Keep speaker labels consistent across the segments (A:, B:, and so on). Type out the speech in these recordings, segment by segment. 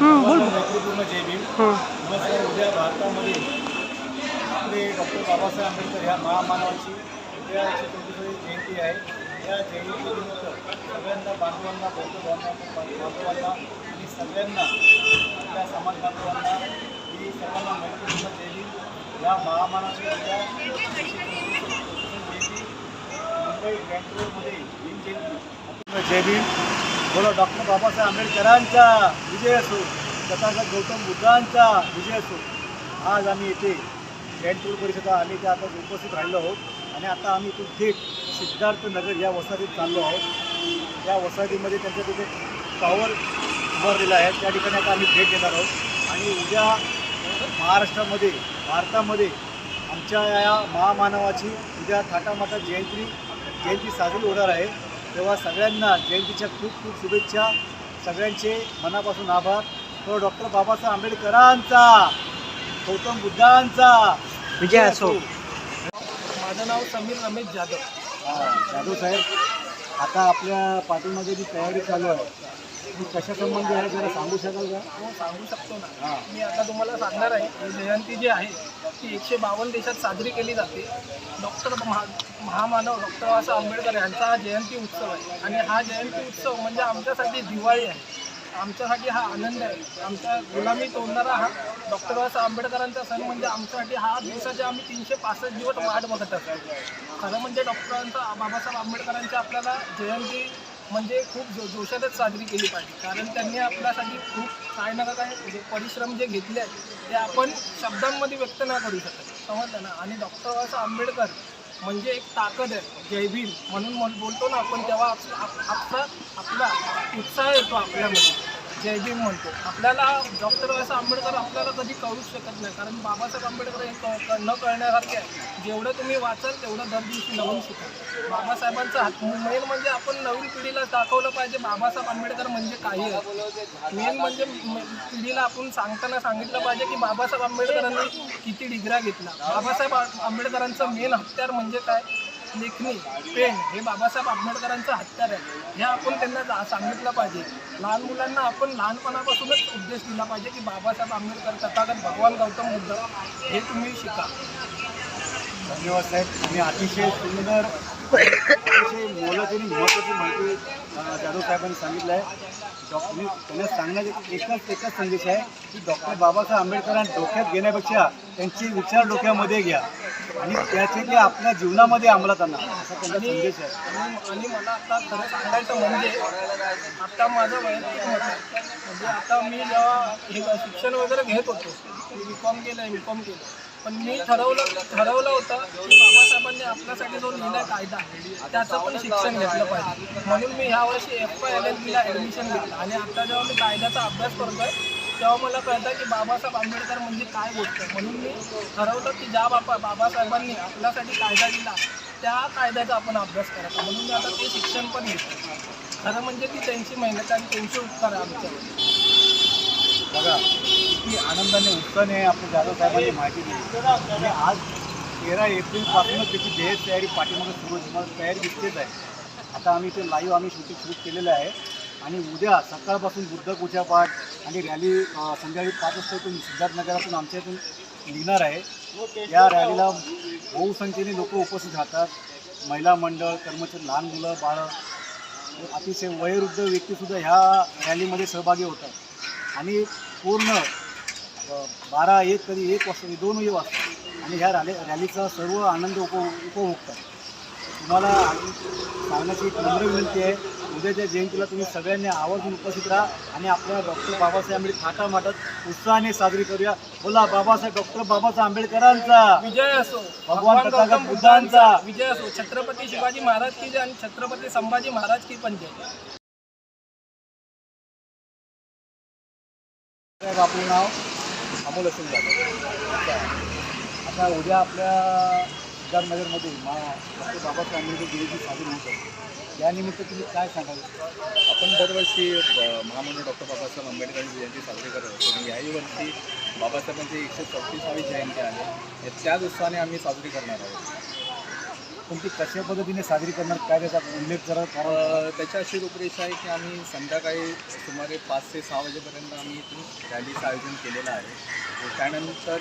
A: बोल.
B: मैत्रीपूर्ण जय भीम नमस्कार उद्या भारतामध्ये आपले डॉक्टर बाबासाहेब आंबेडकर ह्या महामानवाची उद्या एकशे चौतीसावी जयंती आहे. या जयंतीनिमित्त सगळ्यांना बांधवांना बौद्ध बांधवांना बांधवांना आणि सगळ्यांना आपल्या समाज बांधवांना ही सर्वांना मैत्रीपूर्ण जय भीम या महामानाची उद्या जयंती मुंबई बँगलोरमध्ये भीम जयंती. जय भीम बोलो डॉक्टर बाबासाहेब आंबेडकरांचा विजय असो तथागत गौतम बुद्धांचा विजय असो आज आम्ही इथे जयंतपूर परिषदा आम्ही इथे आता उपस्थित राहिलो आहोत. आणि आता आम्ही इथून थेट सिद्धार्थ नगर या वसाहतीत चाललो आहोत. या वसाहतीमध्ये त्यांच्या तिथे टॉवर उभारलेला आहे. त्या ठिकाणी आता आम्ही भेट देणार आहोत. आणि उद्या महाराष्ट्रामध्ये भारतामध्ये आमच्या या महामानवाची उद्या थाटामाटा जयंती जयंती साजरी होणार आहे. तेव्हा सगळ्यांना जयंतीच्या खूप खूप शुभेच्छा. सगळ्यांचे मनापासून आभार. तो डॉक्टर बाबासाहेब आंबेडकरांचा गौतम बुद्धांचा.
A: विजय असो.
C: माझं नाव समीर रमेश जाधव.
B: हा, जाधव साहेब आता आपल्या पाठीमध्ये जी तयारी चालू आहे कशा संबंधी आहे जरा सांगू शकाल का?
C: हो सांगू शकतो ना.
B: हां
C: मी आता तुम्हाला सांगणार आहे ही जयंती जी आहे ती एकशे बावन्न देशात साजरी केली जाते. डॉक्टर महा महामानव डॉक्टर बाबासाहेब आंबेडकर यांचा हा जयंती उत्सव आहे. आणि हा जयंती उत्सव म्हणजे आमच्यासाठी दिवाळी आहे. आमच्यासाठी हा आनंद आहे. आमच्या गुलामी तोडणारा हा डॉक्टर बाबासाहेब आंबेडकरांचा सण म्हणजे आमच्यासाठी हा दिवसाचे आम्ही तीनशे पासष्ट दिवस वाट बघत असतो. खरं म्हणजे डॉक्टरांचा बाबासाहेब आंबेडकरांची आपल्याला जयंती म्हणजे खूप जो जोशातच साजरी केली पाहिजे. कारण त्यांनी आपल्यासाठी खूप काय ना काय म्हणजे परिश्रम जे घेतले आहेत ते आपण शब्दांमध्ये व्यक्त ना करू शकत. समजलं ना? आणि डॉक्टर बाबासाहेब आंबेडकर म्हणजे एक ताकद आहे. जय भीम म्हणून बोलतो ना आपण तेव्हा आप- आपला आपला उत्साह येतो आपल्यामध्ये. जय भीम म्हणतो. आपल्याला डॉक्टर बाबासाहेब आंबेडकर आपल्याला कधी कळूच शकत नाही. कारण बाबासाहेब आंबेडकर हे न कळण्यासारखे आहे. जेवढं तुम्ही वाचाल तेवढं दर दिवशी नवीन शिकाल बाबासाहेबांचा हात मेन म्हणजे आपण नवीन पिढीला दाखवलं पाहिजे. बाबासाहेब आंबेडकर म्हणजे काही मेन म्हणजे पिढीला आपण सांगताना सांगितलं पाहिजे की बाबासाहेब आंबेडकरांनी किती डिग्र्या घेतला बाबासाहेब आंबेडकरांचं मेन हत्यार म्हणजे काय? लेखणी पेन. हे बाबासाहेब आंबेडकरांचं हत्यार आहे. हे आपण त्यांना जा- सांगितलं पाहिजे. लहान मुलांना आपण लहानपणापासूनच उपदेश दिला पाहिजे की बाबासाहेब आंबेडकर तथागत भगवान गौतम बुद्ध हे तुम्ही शिका.
B: धन्यवाद साहेब. तुम्ही अतिशय सुंदर अतिशय मोलाची आणि महत्त्वाची माहिती जाधव साहेबांनी सांगितलं आहे. डॉक्टर त्यांना सांगण्याचा एकच एकच संदेश आहे की डॉक्टर बाबासाहेब आंबेडकरांना डोक्यात घेण्यापेक्षा त्यांचे विचार डोक्यामध्ये घ्या. आणि त्याचे ते आपल्या जीवनामध्ये अंमलात आणा असा त्यांचा संदेश आहे.
C: आणि मला आता खरं सांगायचं म्हणजे आता माझं वैयक्तिक मत आहे. म्हणजे आता मी जेव्हा शिक्षण वगैरे घेत होतो मी बी कॉम केलं बी कॉम केलं. पण मी ठरवलं ठरवलं होतं की बाबासाहेबांनी आपल्यासाठी जो लिहिला कायदा त्याचं पण शिक्षण घेतलं पाहिजे. म्हणून मी ह्यावर्षी एफ वाय एल एल बीला ॲडमिशन घेतलं. आणि आता जेव्हा मी कायद्याचा अभ्यास करतोय तेव्हा मला कळतं की बाबासाहेब आंबेडकर म्हणजे काय गोष्ट आहे. म्हणून मी ठरवलं की ज्या बाबा बाबासाहेबांनी आपल्यासाठी कायदा दिला त्या कायद्याचा आपण अभ्यास करायचा. म्हणून मी आता ते शिक्षण पण घेतो खरं म्हणजे ती त्यांची मेहनत आणि त्यांचे उपकार आमच्या
B: बघा किती आनंदाने उत्साहाने आपल्या जाधव साहेबांनी माहिती दिली. आणि आज तेरा एप्रिलपासूनच त्याची ध्येय तयारी पाठीमागे सुरू तुम्हाला तयारी दिसतेच आहे. आता आम्ही ते लाईव्ह आम्ही शूटिंग सुरू केलेलं आहे. आणि उद्या सकाळपासून बुद्ध पूजापाठ आणि रॅली संध्याकाळी पाच वाजता सिद्धार्थनगरातून आमच्या इथून निघणार आहे. या रॅलीला बहुसंख्येने लोक उपस्थित राहतात. महिला मंडळ कर्मचारी लहान मुलं बाळं. अतिशय वयोवृद्ध व्यक्तीसुद्धा ह्या रॅलीमध्ये सहभागी होतात. आणि पूर्ण बारा एक कधी एक वाजता कधी दोन वाजता. आणि ह्या रॅली रॅलीचा सर्व आनंद उप उपभोगतात तुम्हाला सांगण्याची एक नम्र विनंती आहे उद्याच्या जयंतीला तुम्ही सगळ्यांनी आवर्जून उपस्थित राहा आणि आपल्या डॉक्टर बाबासाहेब आंबेडकर थाटामाटात उत्साहाने साजरी करूया. बोला बाबासाहेब डॉक्टर बाबासाहेब आंबेडकरांचा.
C: विजय असो
B: भगवान तथागत. बुद्धांचा.
C: विजय असो छत्रपती शिवाजी महाराज की जय आणि छत्रपती संभाजी महाराज की पण जय.
B: साहेब आपलं नाव अमोल असून जाधव. आता उद्या आपल्या सिद्धार्थनगरमध्ये मा डॉक्टर बाबासाहेब आंबेडकर जयंती साजरी होत आहे. यानिमित्त तुम्ही काय सांगाल?
D: आपण दरवर्षी महामंडळ डॉक्टर बाबासाहेब आंबेडकरांची जयंती साजरी करत असतो. आणि याही वर्षी बाबासाहेबांची एकशे चौतीसावी जयंती आहे. हे त्याच उत्साहाने आम्ही साजरी करणार आहोत.
B: पण ती कशा पद्धतीने साजरी करणार काय त्याचा उल्लेख जरा
D: त्याच्या अशी रूपरेषा आहे की आम्ही संध्याकाळी सुमारे पाच ते सहा वाजेपर्यंत आम्ही इथून रॅलीचं आयोजन केलेलं आहे. त्यानंतर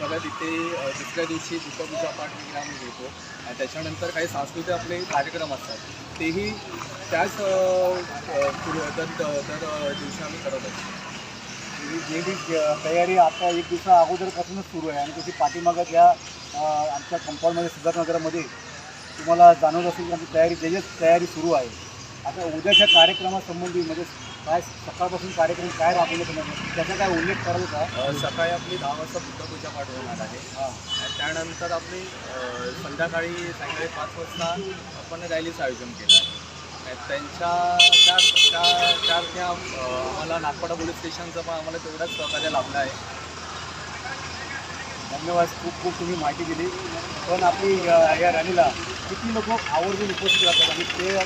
D: परत इथे दुसऱ्या दिवशी दुसऱ्या पाठ वगैरे आम्ही घेतो. आणि त्याच्यानंतर काही सांस्कृतिक आपले कार्यक्रम असतात. तेही त्याच दर दर दिवशी आम्ही करत असतो.
B: ही जे बी तयारी आता एक दिवसा अगोदरपासूनच सुरू आहे. आणि त्याची पाठीमागं या आमच्या कंपाऊंडमध्ये सिद्धार्थनगरमध्ये तुम्हाला जाणवत असेल की आमची तयारी त्याचीच तयारी सुरू आहे. आता उद्याच्या कार्यक्रमासंबंधी म्हणजे काय सकाळपासून कार्यक्रम काय राबवले तुम्ही? त्याचा काय उल्लेख कराल का?
D: सकाळी आपली दहा वाजता बुद्धपूजा पाठ होणार आहे.
B: हां.
D: त्यानंतर आपली संध्याकाळी सायंकाळी पाच वाजता आपण रॅलीचं आयोजन केलं आहे. त्यांच्या त्या त्या त्या त्या आम्हाला नागपाडा पोलीस स्टेशनचं पण आम्हाला तेवढाच सहकार्य लाभलं आहे.
B: धन्यवाद. खूप खूप तुम्ही माहिती दिली. पण आपली या रॅलीला किती लोक आवर्जून उपस्थित राहतात आणि ते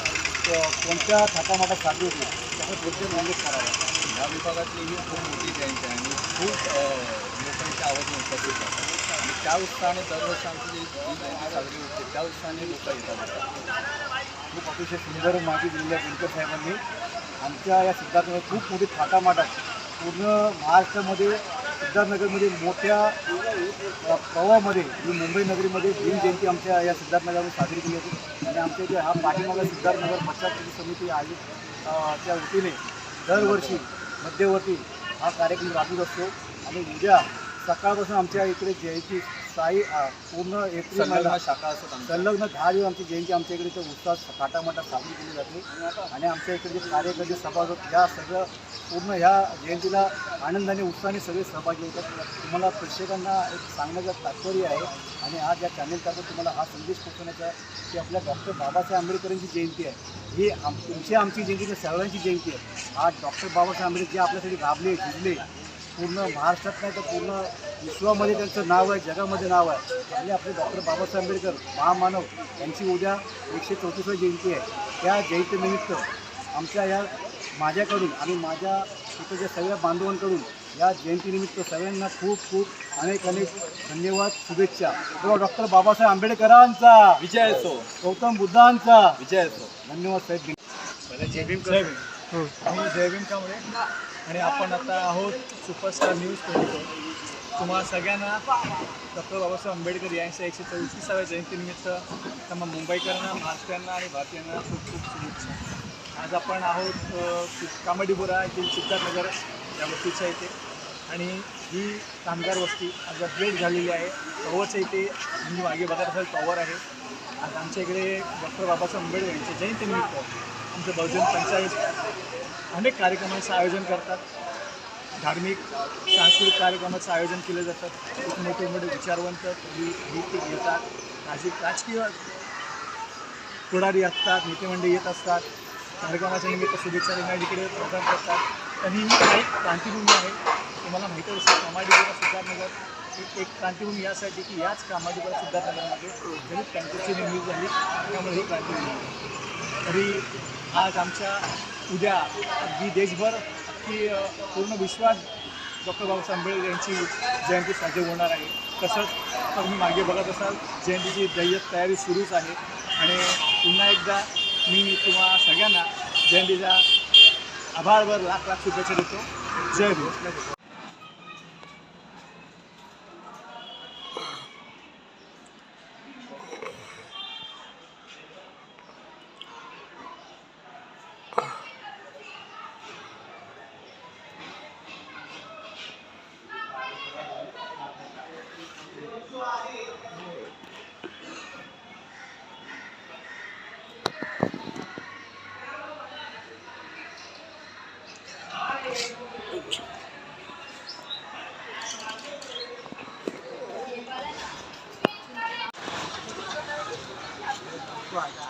B: कोणत्या थाटामाटात साजरी होते? त्याचा पुढचे उल्लेख करावा
D: या विभागातली ही खूप मोठी जयंती आहे आणि खूप लोकांच्या आवर्जून उपस्थित राहतात. आणि त्या उत्साहाने दरवर्षी आमची जी जयंती साजरी होते त्या उत्साहाने लोक येतात.
B: खूप अतिशय सुंदर माहिती दिलेली आहे दिनकर साहेबांनी. आमच्या या सिद्धार्थनगर खूप मोठी थाटामाटात पूर्ण महाराष्ट्रामध्ये सिद्धार्थनगरमध्ये मोठ्या प्रवाहामध्ये ही मुंबई नगरीमध्ये भीम जयंती आमच्या या सिद्धार्थनगरमध्ये साजरी केली होती आणि आमच्या इथे हा पाठीमागा सिद्धार्थनगर बचाव समिती आयोजित च्या वतीने दरवर्षी मध्यवर्ती हा कार्यक्रम राबवत असतो. आणि उद्या सकाळपासून आमच्या इकडे जयंती साई पूर्ण एप्रिल महिना
D: संलग्न शाखा असतात
B: संलग्न दहा दिवस आमची जयंती आमच्या इकडे इथं उत्साह थाटामाटात साजरी केली जाते. आणि आमच्या इकडे जे कार्यकर्ते सभासद ह्या सगळं पूर्ण ह्या जयंतीला आनंदाने उत्साहाने सगळे सहभागी होतात. तुम्हाला प्रेक्षकांना एक सांगण्याचं तात्पर्य आहे. आणि आज या चॅनेलतर्फे तुम्हाला हा संदेश पोहोचवण्याचा की आपल्या डॉक्टर बाबासाहेब आंबेडकरांची जयंती आहे. ही आम तुमची आमची जयंती सगळ्यांची जयंती आहे. आज डॉक्टर बाबासाहेब आंबेडकर जे आपल्यासाठी राबले झिजले पूर्ण महाराष्ट्रात नाही तर पूर्ण विश्वामध्ये त्यांचं नाव आहे जगामध्ये नाव आहे. आपले आपले डॉक्टर बाबासाहेब आंबेडकर महामानव यांची उद्या एकशे चौतीसवी जयंती आहे. त्या जयंतीनिमित्त आमच्या या माझ्याकडून आणि माझ्या इथं सगळ्या बांधवांकडून या जयंतीनिमित्त सगळ्यांना खूप खूप अनेक अनेक धन्यवाद शुभेच्छा. किंवा डॉक्टर बाबासाहेब आंबेडकरांचा
D: विजय असो.
B: गौतम बुद्धांचा.
D: विजय असो.
B: धन्यवाद साहेब.
D: जय भीम
B: जय भीम
E: कांबळे आणि आपण आता आहोत सुपरस्टार न्यूज ट्वेंटी फोर तुम्हा सगळ्यांना डॉक्टर बाबासाहेब आंबेडकर यांच्या एकशे चौतीसाव्या जयंतीनिमित्त त्यांना मुंबईकरांना महाराष्ट्रांना आणि भारतीयांना खूप खूप शुभेच्छा. आज आपण आहोत अ, कामडीपुरा येथील सिद्धार्थनगर या वस्तीच्या इथे. आणि ही कामगार वस्ती आज अपडेट झालेली आहे. पवरच्या इथे म्हणजे मागे बघत असेल टॉवर आहे. आज आमच्या इकडे डॉक्टर बाबासाहेब आंबेडकर यांच्या जयंतीनिमित्त आमचं बहुजन पंचायत अनेक कार्यक्रमांचं आयोजन करतात. धार्मिक सांस्कृतिक कार्यक्रमाचं आयोजन केलं जातं. खूप मोठे मोठे विचारवंत कवी साहित्यिक येतात. राजकीय राजकीय पुढारी असतात नेतेमंडळी येत असतात. कार्यक्रमाच्या निमित्त शुभेच्छा देण्यासाठी इकडे प्रोग्राम करतात. आणि ही एक क्रांतीभूमी आहे? तुम्हाला माहिती असेल कामाडीपुरा सिद्धार्थनगर ही एक क्रांतीभूमी यासाठी की याच कामाडीपुरा सिद्धार्थनगरमध्ये दलित क्रांतीची निर्मिती झाली. त्यामुळे ही क्रांतीभूमी आहे. तरी आज आमच्या उद्या अगदी देशभर की पूर्ण विश्वात डॉक्टर बाबासाहेब आंबेडकर यांची जयंती साजरी होणार आहे. तसंच तुम्ही मागे बघत असाल जयंतीची दैयत तयारी सुरूच आहे. आणि पुन्हा एकदा मी तुम्हा सगळ्यांना जयंतीचा आभारवर लाख लाख शुभेच्छा देतो. जय भीम.
C: like that.